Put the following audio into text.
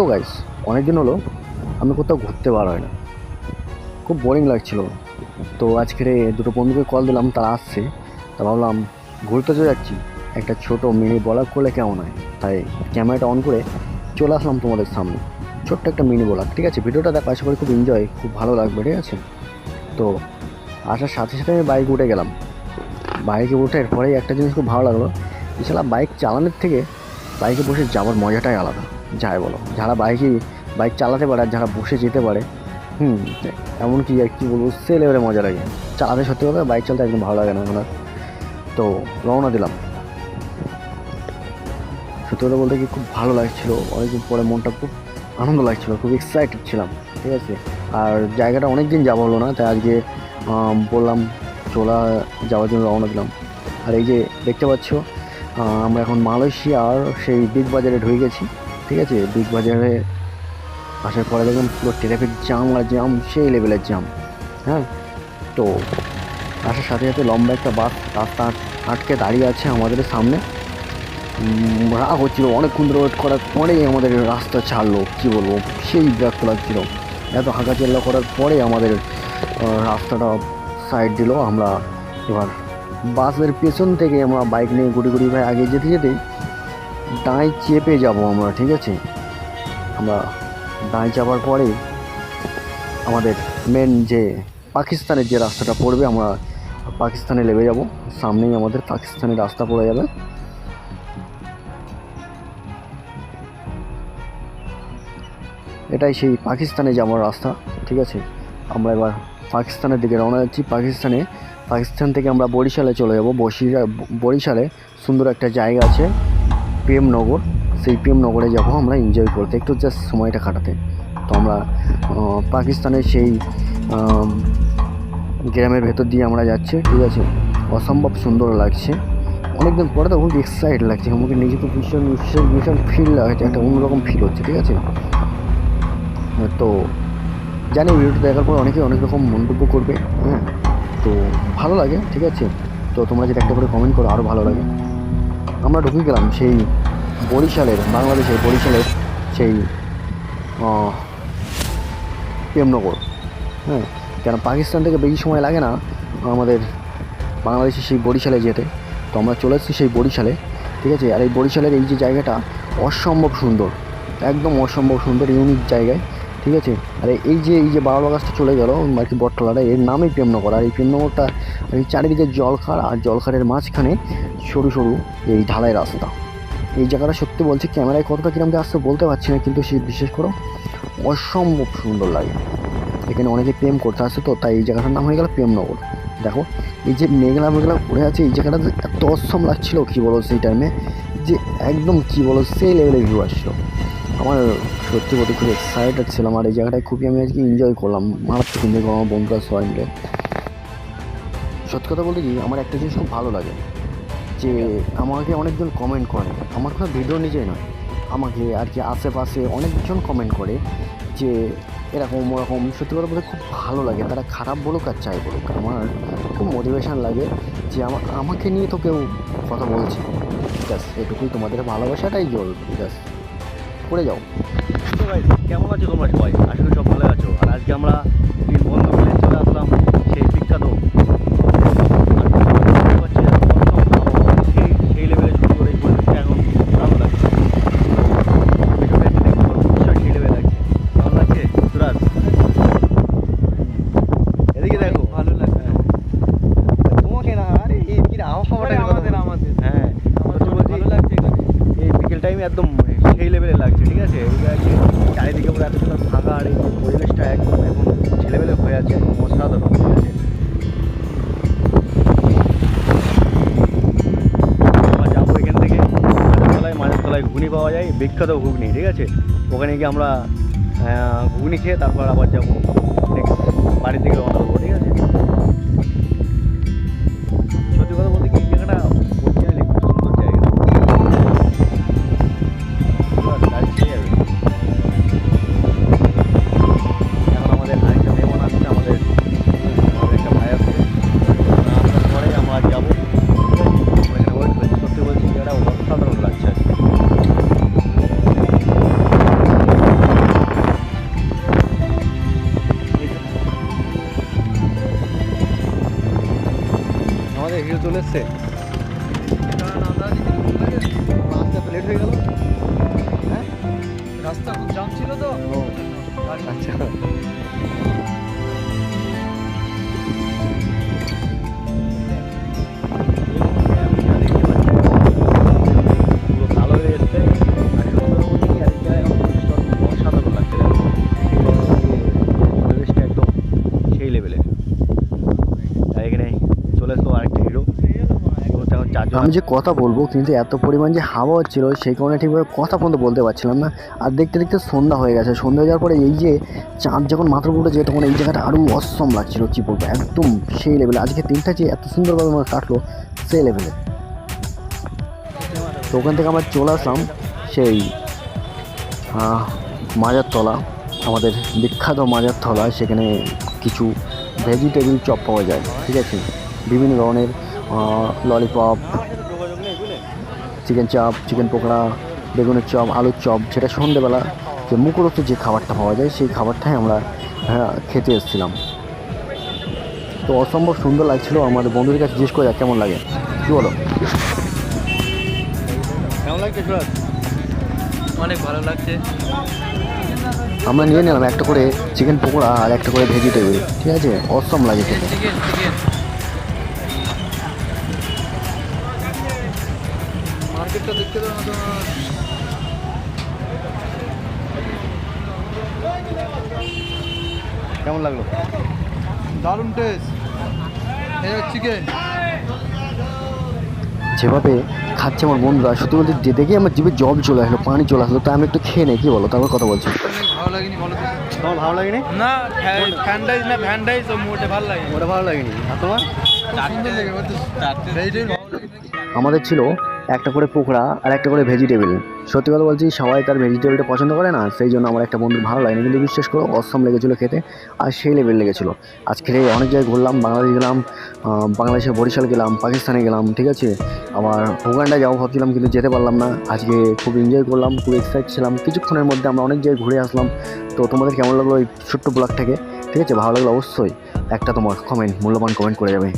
So guys অনেক দিন হলো, আমি কোথাও ঘুরতে বার হয় না। খুব বোরিং লাগছিল। তো আজকের দুটো বন্ধুকে কল দিলাম, তারা আসছে। তা ভাবলাম, ঘুরতে তো যাচ্ছি। একটা ছোট মিনি ব্লগ করলে কেমন হয়? তাই ক্যামেরাটা অন করে চলে আসলাম তোমাদের সামনে। ছোট্ট একটা মিনি ব্লগ ঠিক আছে? ভিডিওটা দেখো, আশা করি খুব এনজয় খুব ভালো লাগবে, ঠিক আছে? তো আসার সাথে সাথে আমি বাইক উঠে গেলাম। বাইকে উঠে এরপরেই একটা জিনিস খুব ভালো লাগল এছাড়া বাইক চালানোর থেকে বাইকে বসে যাওয়ার মজাটাই আলাদা। যাই বলো, যারা বাইকে, বাইক চালাতে পারে আর যারা বসে যেতে পারে, হুম, এমনকি আর কি বলব সে লেভেলে মজা লাগে। চালাতে সত্যি কথা, বাইক চালাতে একদম ভালো লাগে না আমার। তো রওনা দিলাম। সত্যি কথা বলতে কি খুব ভালো লাগছিল, অনেকদিন পরে মনটা খুব আনন্দ লাগছিল, খুব এক্সাইটেড ছিলাম, ঠিক আছে? আর জায়গাটা অনেক দিন যাওয়া হলো না, তাই আজকে বললাম চলা যাওয়ার জন্য রওনা দিলাম। আর এই যে দেখতে পাচ্ছ আমরা এখন মালয়েশিয়ার সেই বিগ বাজারে ঢুকে গেছি। ঠিক আছে বিগ বাজারে আসার পরে দেখলাম পুরো ট্রাফিক জাম আর জাম সেই লেভেলের জাম হ্যাঁ? তো আসার সাথে সাথে লম্বা একটা বাস রাস্তা আট- আটকে দাঁড়িয়ে আছে আমাদের সামনে। রাগ হচ্ছিল, অনেকক্ষণ ধরে ওয়েট করার পরেই আমাদের রাস্তা ছাড়লো, কী বলব? সেই বিরক্ত লাগছিল। এত হাঁকা চেল্লা করার পরে আমাদের রাস্তাটা সাইড দিল। আমরা এবার বাসের পেছন থেকে আমরা বাইক নিয়ে গুটি গুটি ভাই আগে যেতে যেতেই দাঁড়াই চেপে যাব আমরা, ঠিক আছে? আমরা দাঁড়িয়ে চাপার পরে আমাদের মেন যে পাকিস্তানের যে রাস্তাটা পড়বে, আমরা পাকিস্তানে লেবে যাব। সামনেই আমাদের পাকিস্তানের রাস্তা পড়ে যাবে। এটাই সেই পাকিস্তানে যাওয়ার রাস্তা, ঠিক আছে? আমরা এবার পাকিস্তানের দিকে রওনা যাচ্ছি পাকিস্তানে, পাকিস্তান থেকে আমরা বরিশালে চলে যাব। বসিরা বরিশালে সুন্দর একটা জায়গা আছে। প্রেমনগর সেই প্রেমনগরে যাব আমরা এনজয় করতে। একটু জাস্ট সময়টা কাটাতে। তো আমরা পাকিস্তানের সেই গ্রামের ভেতর দিয়ে আমরা যাচ্ছি। ঠিক আছে? অসম্ভব সুন্দর লাগছে। অনেকদিন পরে তো খুব এক্সাইট লাগছে। আমাকে নিজেকে ভীষণ ভীষণ ভীষণ ফিল লাগছে একটা অন্যরকম ফিল হচ্ছে। ঠিক আছে? তো, জানি ভিডিওটা দেখার পর অনেকে অনেক রকম মন্তব্য করবে হ্যাঁ? তো ভালো লাগে, ঠিক আছে? তো তোমরা যদি একটা করে কমেন্ট করো আরও ভালো লাগে। আমরা ঢুকে গেলাম সেই বরিশালের, বাংলাদেশের বরিশালের সেই প্রেমনগর। হ্যাঁ কেন পাকিস্তান থেকে বেশি সময় লাগে না আমাদের বাংলাদেশে সেই বরিশালে যেতে। তো আমরা চলে এসেছি সেই বরিশালে, ঠিক আছে? আর এই বরিশালের এই যে জায়গাটা অসম্ভব সুন্দর, একদম অসম্ভব সুন্দর ইউনিক জায়গায়। ঠিক আছে? আর এই যে এই যে বারো গাছটা চলে গেল, আর কি বটতলাটা, এর নামই প্রেমনগর। আর এই প্রেমনগরটা এই চারিদিকে জলখার, আর জলখারের মাঝখানে সরু সরু এই ঢালাই রাস্তা। এই জায়গাটা সত্যি বলছি, ক্যামেরায় কতটা কিরম আসছে বলতে পারছি না, কিন্তু সে বিশেষ করে অসম্ভব সুন্দর লাগে। এখানে অনেকে প্রেম করতে আসে তো, তাই এই জায়গাটার নাম হয়ে গেল প্রেমনগর। দেখো, এই যে মেঘলা মেঘলা পড়ে আছে, এই জায়গাটা এত অসম লাগছিল, কী বলো সেই টাইমে যে একদম, কী বলো, সেই লেভেলের ভিউ আসছিল। আমার সত্যি বলতে খুব এক্সাইটেড ছিলাম আর এই জায়গাটায় খুবই আমি আজকে এনজয় করলাম। মারাত্মক এনজয় করলাম আমার বন্ধুরা সবাই মিলে। সত্যি কথা বলতে কি, আমার একটা জিনিস খুব ভালো লাগে যে আমাকে অনেকজন কমেন্ট করে। আমার কোনো ভিডিও নিজেই নয়। আমাকে আর কি আশেপাশে অনেকজন কমেন্ট করে যে এরকম ওরকম। সত্যি কথা বলতে খুব ভালো লাগে। তারা খারাপ বলুক আর চাই বলুক। আমার খুব মোটিভেশান লাগে যে আমাকে নিয়ে তো কেউ কথা বলছে ব্যাস, এটুকুই তোমাদের ভালোবাসাটাই জল ব্যাস। করে যাও। তো কেমন আছো তোমরা? সবাই করি সব ভালো আছো। আর আজকে আমরা লাগছে, ঠিক আছে? চারিদিকে পুরো এত সুন্দর ফাঁকা আর এই পরিবেশটা একদম এখন ছেলেবেলে হয়ে আছে অসাধারণ ঠিক আছে। যাব এখান থেকে তলায় মাঝের তলায় ঘুগনি পাওয়া যায়, বিখ্যাত ঘুগনি, ঠিক আছে? ওখানে গিয়ে আমরা ঘুগনি খেয়ে তারপর আবার যাব। বাড়ির দিকে রওনা দেবো, ঠিক আছে? আমি যে কথা বলব, কিন্তু এত পরিমাণ যে হাওয়া হচ্ছিল, সেই কারণে ঠিকভাবে কথা পর্যন্ত বলতে পারছিলাম না। আর দেখতে দেখতে সন্ধ্যা হয়ে গেছে। সন্ধ্যা হয়ে যাওয়ার পরে এই যে চাঁদ যখন মাথার উপরে যে তখন এই জায়গাটা আরও অসম লাগছিল, কি বলব, একদম সেই লেভেলে আজকে দিনটা যে এত সুন্দরভাবে আমার কাটলো, সেই লেভেলে তো ওখান থেকে আমরা চলে আসলাম সেই মাজার তলা আমাদের বিখ্যাত মাজার তলা সেখানে কিছু ভেজিটেবিল চপ পাওয়া যায়, ঠিক আছে? বিভিন্ন ধরনের lollipop chicken chaap chicken pakora বেগুনের চপ আলুর চপ যেটা সন্ধেবেলা যে মুখরোচক যে খাবারটা পাওয়া যায় সেই খাবারটাই আমরা হ্যাঁ, খেতে এসেছিলাম। তো অসম্ভব সুন্দর লাগছিল। আমাদের বন্ধুদের কাছে জিজ্ঞেস করে কেমন লাগে? কী বলো? কেমন লাগছে অনেক ভালো লাগছে। আমরা নিয়ে নিলাম একটা করে চিকেন পকোড়া আর একটা করে ভেজিটেবিল ঠিক আছে? অসম লাগে খেতে। মার্কেটটা দেখতে দাও না তোমার। কেমন লাগল? দারুণ টেস্ট এই চিকেন যেভাবে খাচ্ছে আমার বন্ধুরা সত্যি বলতে যে দেখে আমার জিভে জল চলে আসলো পানি চলে আসলো তাই আমি একটু খেয়ে নেই কী বলো? তারপর কথা বলছি। ভালো লাগেনি বলো তোমার ভালো লাগেনি? না ফ্যান্ডাইজ না ফ্যান্ডাইজ মোটে ভালো লাগে ওটা ভালো লাগেনি। আর তোমার? আমাদের ছিল একটা করে পকোড়া আর একটা করে ভেজিটেবিল সত্যি কথা বলছি, সবাই তার ভেজিটেবিলটা পছন্দ করে না, সেই জন্য আমার একটা বন্ধুর ভালো লাগেনি, কিন্তু বিশ্বাস করো, অসম লেগেছিলো খেতে আর সেই লেভেল লেগেছিলো। আজ খেলে অনেক জায়গায় ঘুরলাম, বাংলাদেশ গেলাম বাংলাদেশে বরিশাল গেলাম, পাকিস্তানে গেলাম, ঠিক আছে? আবার উগান্ডা যাব ভাবছিলাম, কিন্তু যেতে পারলাম না। আজকে খুব এনজয় করলাম, খুব এক্সাইট ছিলাম। কিছুক্ষণের মধ্যে আমরা অনেক জায়গায় ঘুরে আসলাম। তো তোমাদের কেমন লাগল ওই ছোট্ট ব্লগটাকে ঠিক আছে, ভালো লাগল অবশ্যই। একটা তোমার কমেন্ট মূল্যবান কমেন্ট করে যাবে।